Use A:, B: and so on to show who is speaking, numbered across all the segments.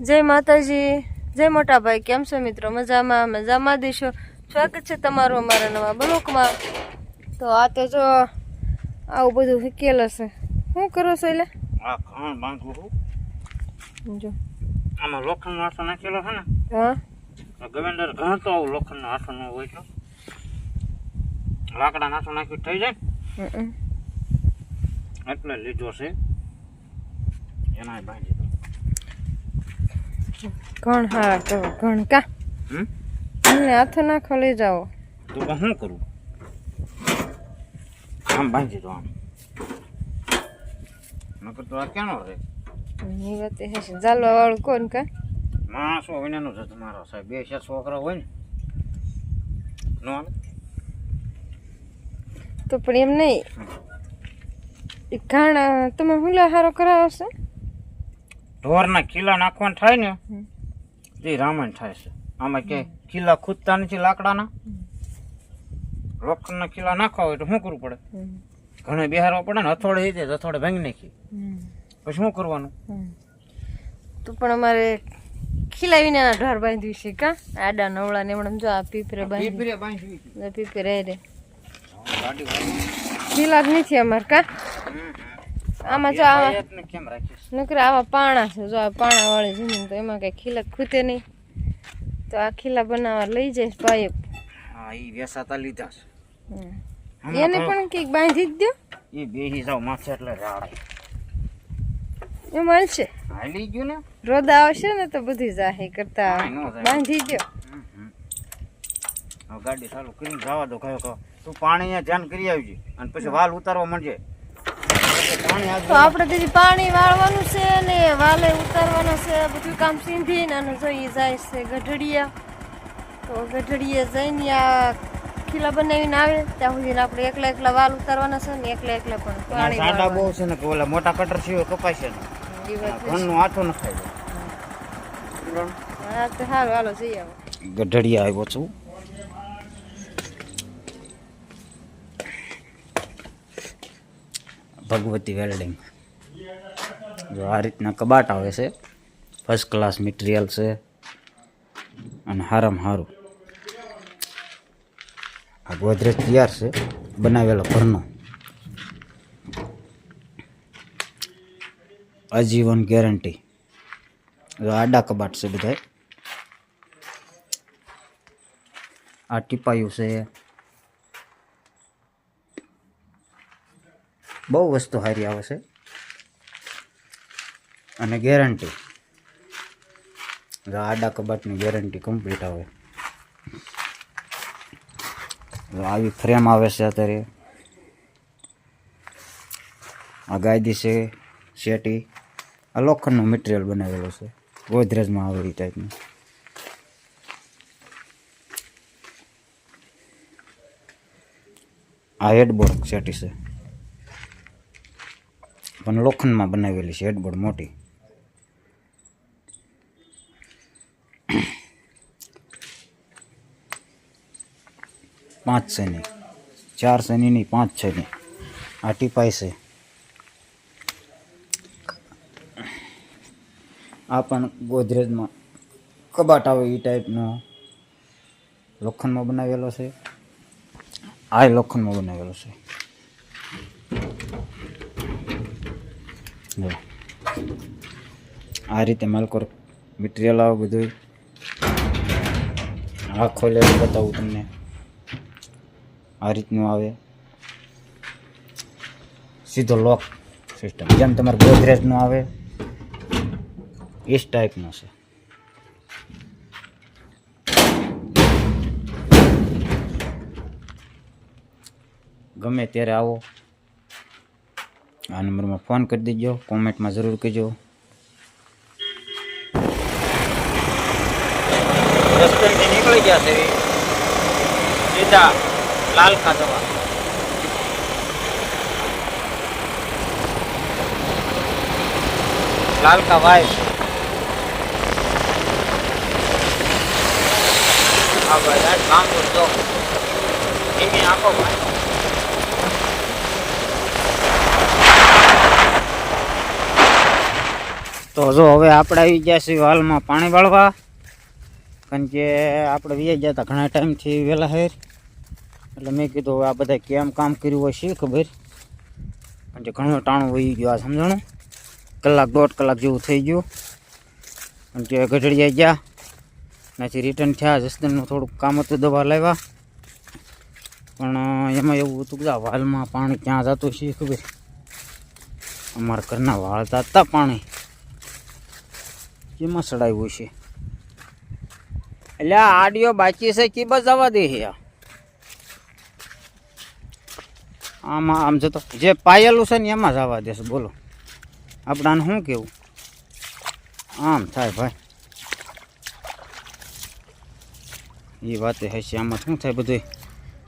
A: જય માતાજી જય મોટા ભાઈ કેમ છો મિત્રો? મજામાં મજામાં દેશો સ્વાગત છે તમારું અમારા નવા બ્લોકમાં તો આ તો જો આવું બધું શીખેલ હશે. શું કરો છો એટલે?
B: આ ઘણ બાંધવું છું
A: જો.
B: આમાં લોખંડનો હાથો નાખેલો છે ને?
A: હા.
B: ગવેન્ડર ઘણ તો આવું લોખંડનો ન હોય તો લાકડા નાખ્યું થઈ જાય. એટલે લીધો છે. એના બાંધી
A: ઘણ હા તો ઘણ કા?
B: હમ?
A: હાથ ના નાખો લઈ જાઓ.
B: તો શું કરું? આમ બાંધી દો આમ. નકર તો આ ક્યાંનો રે
A: એ વાત એ હશે. જાલવા વાળું કોણ કા?
B: માણસો વિનાનો છે તમારો સાહેબ. બે ચાર છોકરા હોય ને. નો
A: તો પણ એમ નહીં. ઘાણ તમે હુલા હારો કરાવો છો?
B: ઢોરના ખીલા નાખવાના થાય ને તે રામાયણ થાય છે. આમાં કે ખીલા ખૂદતા નથી લાકડાના. લોખંડના ખીલા નાખવા હોય તો શું કરવું પડે. ઘણે બિહારવા પડે ને હથોડે એ જ હથોડે ભાંગી નાખી. પછી શું કરવાનું?
A: તો પણ અમારે ખીલા એના ઢોર બાંધવી છે કા? આડા નવળા ને એમણે જો આ પીપરે બાંધી
B: પીપરે બાંધવી.
A: પીપરે રે ખીલા જ નથી અમારે કા. આમાં જો આવા
B: ભાઈ કેમ રાખીશ?
A: નકર આવા પાણા છે જો આ પાણા વાળી જમીન તો એમાં કઈ ખીલા ખૂતે નહીં. તો આ ખીલા બનાવવા લઈ જઈશ પાઇપ
B: હા ઈ વેસાતા લીધા છે.
A: એને પણ કંઈક બાંધી જ દો
B: ઈ બેહી જાવ માથે એટલે રાડે.
A: એ મળશે.
B: હાલી ગયું ને?
A: રોદ આવશે ને તો બધી જાહે કરતા. બાંધી દો.
B: ગાડી ચાલુ કરીને જવા દો કયો તું પાણી ધ્યાન કરી આવજે અને પછી વાલ ઉતારવા માંડજે.
A: તો આપણે દીદી પાણી વાળવાનું છે ને વાલે ઉતારવાનું છે બધું કામ સીંધીને અને જો જાય છે ગઢડિયા. તો ગઢડિયા જઈને આ ખીલા બનાવીને આવે ત્યાં સુધી આપણે એકલા એકલા વાલ ઉતારવાના છે ને એકલા એકલા પણ પાણી
B: સાડા બહુ છે ને કે ઓલા મોટા કટર છે કપાય છે ને. ઘરનું હાથો ન ખાય
A: હા તો સારું હાલો જઈ આવો.
B: ગઢડિયા આવ્યો છું. ભગવતી વેલ્ડિંગ. જો આ રીતના કબાટ આવે છે. ફર્સ્ટ ક્લાસ મટીરિયલ છે. અને હારામાં સારું આ ગોદરેજ તૈયાર છે. બનાવેલો ઘરનો. આજીવન ગેરંટી જો આડા કબાટ છે બધા આ ટીપાયું છે. બહુ વસ્તુ સારી આવે છે. અને ગેરંટી. આડા કબાટની ગેરંટી કમ્પ્લીટ આવે. આવી ફ્રેમ આવે છે અત્યારે. આ ગાયદી છે, શેટી. આ લોખંડનું મટીરિયલ બનાવેલું છે. ગોદરેજમાં આવે એ ટાઈપનું આ હેડબોર્ડ સેટી છે. પણ લોખંડમાં બનાવેલી છે, હેડબોર્ડ મોટી. પાંચ શેની? ચાર શેનીની, પાંચ શેની. આ ટીપાઈ છે. આ પણ ગોદરેજમાં કબાટ આવે એ ટાઈપનો. લોખંડમાં બનાવેલો છે. આ લોખંડમાં બનાવેલો છે. આ રીતે માલકોર મટીરિયલ આવે બધું આ ખોલે બતાવું તમને. આ રીતનું આવે. સીધો લોક સિસ્ટમ જેમ તમારે ગોદરેજનું આવે એ જ ટાઈપનો છે. ગમે ત્યારે આવો. આ નંબરમાં ફોન કરી દેજો કોમેન્ટમાં જરૂર કહેજો રેસ્ટોરન્ટથી નીકળી ગયા છે સીધા લાલકા જવા લાલકા વાય હા ભાઈ યાર કામ કરજો ધીમી આંખો ભાઈ તો જો હવે આપણે આવી ગયા છીએ હાલમાં પાણી વાળવા. કારણ કે આપણે વી ગયા હતા ઘણા ટાઈમથી વહેલા હેર એટલે મેં કીધું હવે આ બધા કેમ કામ કર્યું હોય શી ખબર? કારણ કે ઘણું ટાણું વહી ગયું આ સમજણું. કલાક દોઢ કલાક જેવું થઈ ગયું. કારણ કે ગઢડિયા ગયા. ત્યાંથી રિટર્ન થયા જસદનનું થોડુંક કામ હતું દવા લાવ્યા. પણ એમાં એવું હતું કે આ વાલમાં પાણી ક્યાં જતું છે ખબર? અમારા ઘરના વાળતા હતા પાણી. કેમાં સડાવ્યું છે? એટલે આ આડિયો બાકી છે, કે બસ જવા દે છે? આમાં, આમ જતો જે પાયેલું છે ને એમાં જવા દેશે, બોલો. આપણે આને શું કેવું? આમ થાય ભાઈ. એ વાતે હશે, આમાં શું થાય બધું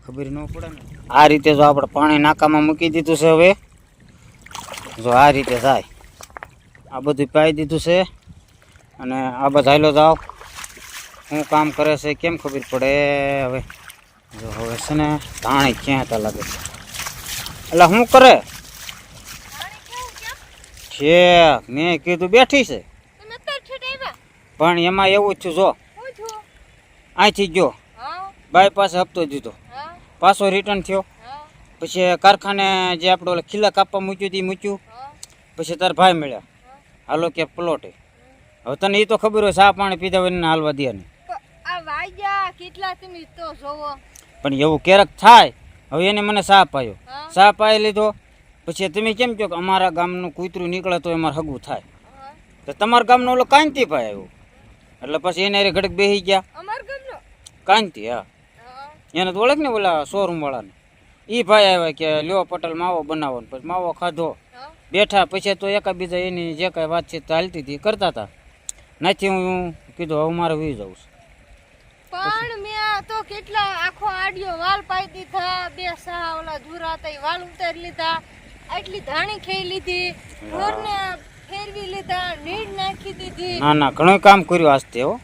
B: ખબર ન પડે ને. આ રીતે જો આપણે પાણી નાકામાં મૂકી દીધું છે હવે, જો આ રીતે થાય આ બધું પાઈ દીધું છે. અને આ બધા હાલો જાઓ. શું કામ કરે છે, કેમ ખબર પડે? હવે જો હવે છે ને ધાણી ક્યાં હતા લાગે છે. એટલે શું કરે? છે, મેં કીધું બેઠી છે. પણ એમાં એવું જ થયું, જો. અહીંથી ગયો.
A: હા
B: બાય પાસે હપ્તો દીધો. પાછો રિટર્ન થયો. પછી કારખાને જે આપણે ઓલા ખીલા કાપવા મૂક્યું તે મૂક્યું. પછી તાર ભાઈ મળ્યા. હાલો કે પ્લોટ હવે તને એ તો ખબર હોય ચા પાણી પીધા હોય હાલવા દે
A: ને કેટલા તમે તો જોવો.
B: પણ એવું ક્યારેક થાય હવે એને મને ચા પાયો સા પાઈ લીધો પછી તમે કેમ કહો કે અમારા ગામનું કૂતરું નીકળે તો અમારે હગું થાય. તો તમારા ગામનો ઓલો કાંતિ ભાઈ આવ્યો. એટલે પછી એને ઘડક બેસી ગયા. કાંતિ હા. એને તો ઓળખ ને ઓલા શોરૂમ વાળાને. એ ભાઈ આવ્યા કે લ્યો પટેલ માવો બનાવો ને પછી માવો ખાધો. બેઠા પછી તો એકાબીજા એની જે કાંઈ વાતચીત ચાલતી હતી કરતા હતા. નાથી હું કીધું હવે મારે વી જવું છે.
A: પણ મેં તો કેટલા આખો આડિયો વાલ પાઈ દીધા બે સા ઓલા જુરા તઈ વાલ ઉતારી લીધા આટલી ધાણી ખેઈ લીધી ઢોરને ફેરવી લીધા નીડ નાખી દીધી.
B: ના ના ઘણું કામ કર્યું આજથી હો.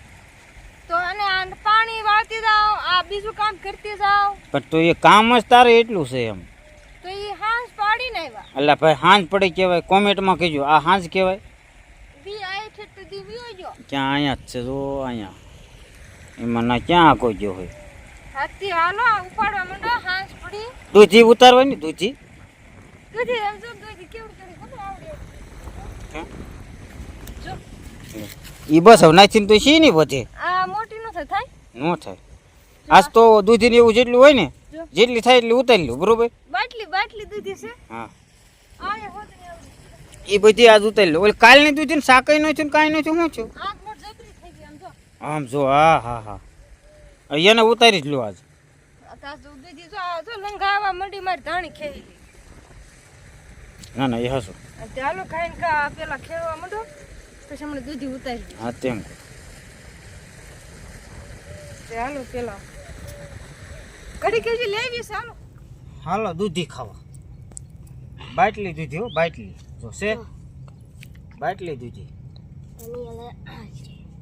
A: તો અને આ પાણી વાળતી જાઓ આ બીજું કામ કરતી જાઓ.
B: પણ તો એ કામ જ તારે એટલું છે એમ.
A: તો એ હાંસ પાડીને આવ્યા.
B: એટલે ભાઈ હાંજ પડી કહેવાય કોમેન્ટમાં કહેજો આ હાંસ કહેવાય
A: દી આય છે તો દી વિયો ગયો
B: ક્યાં અહીંયા જ છે? જો અહીંયા એમાં ના ક્યાં કોઈ ગયો હોય?
A: હાથી હાલો ઉપાડવા માંડો હાંસ પડી.
B: દૂધી ઉતારવાની? દૂધી?
A: દૂધી એમ જો દૂધી કેવું કરી? કોણ આવડે? જો.
B: એ બસ હવે નાખીને તો શી નહીં વધે?
A: આ મોટી નો થાય
B: નો થાય. આજ તો દૂધીને એવું જેટલું હોય ને જેટલી થાય એટલી ઉતારી લો બરોબર?
A: બાટલી બાટલી દૂધી છે.
B: હા.
A: આ આવડી.
B: એ બધી આજ ઉતારી લો ઓલી કાલની દૂધી ને સાકઈ નો થયું કાંઈ નો થયું શું
A: ગઈ આમ જો.
B: આમ જો હા હા હા. એને ઉતારી જ લો આજ.
A: તો
B: ના ના એ હસો.
A: ચાલો ખાઈને કા પેલા ખેવા માંડો. પછી હમણાં દૂધી ઉતારી
B: હા તેમ.
A: ચાલો પેલા. કડી કેજી લેવી ચાલો હાલો
B: દૂધી ખાવા. બાટલી દીધી હો બાટલી. જો છે. બાટલી દૂધી.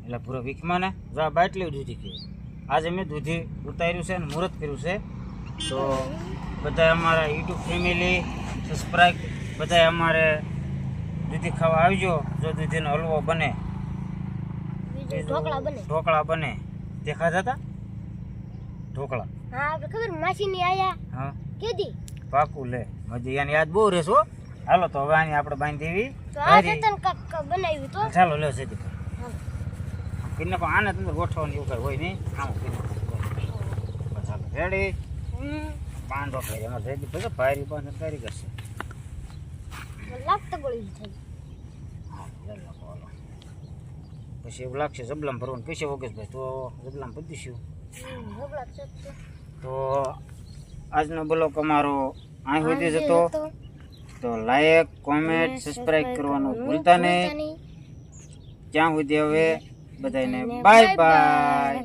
B: એટલે પૂરો વીખમાં ને જો આ બાટલી દૂધી કે આજે મેં દૂધી ઉતાર્યું છે અને મુહૂર્ત કર્યું છે. તો બધા અમારા યુટ્યુબ ફેમિલી સબસ્ક્રાઈબ બધા અમારે દૂધી ખાવા આવજો જો દૂધીનો હલવો બને.
A: ઢોકળા બને.
B: દેખાતા હતા ઢોકળા.
A: હા ખબર માસી ની આયા.
B: હા.
A: કેદી?
B: પાકું લે. મજા યાની યાદ બહુ રહેશો હો. હાલો તો હવે આની આપણે બાંધી દેવી.
A: તો આ જતન કાક બનાવ્યું તો?
B: ચાલો લે સીધી. કિન્ને પણ આને તમને ગોઠવવાની એવું કઈ હોય નહીં. આમ કિન્ને ચાલો રેડી બાંધો ભાઈ એમાં રેડી પછી ભારી બાંધો કારીગર કરશે
A: લાગતા ગોળી થઈ
B: હા, લે બોલો. પછી એવું લાગશે જબલામ ભરવાનું. પૈસા વગેશ ભાઈ તો જબલામ
A: હબળા
B: તો આજનો બ્લોક અમારો અહીં સુધી જતો. તો લાઈક કોમેન્ટ સબસ્ક્રાઈબ કરવાનું ભૂલતા નહીં. ત્યાં સુધી હવે બધાને બાય બાય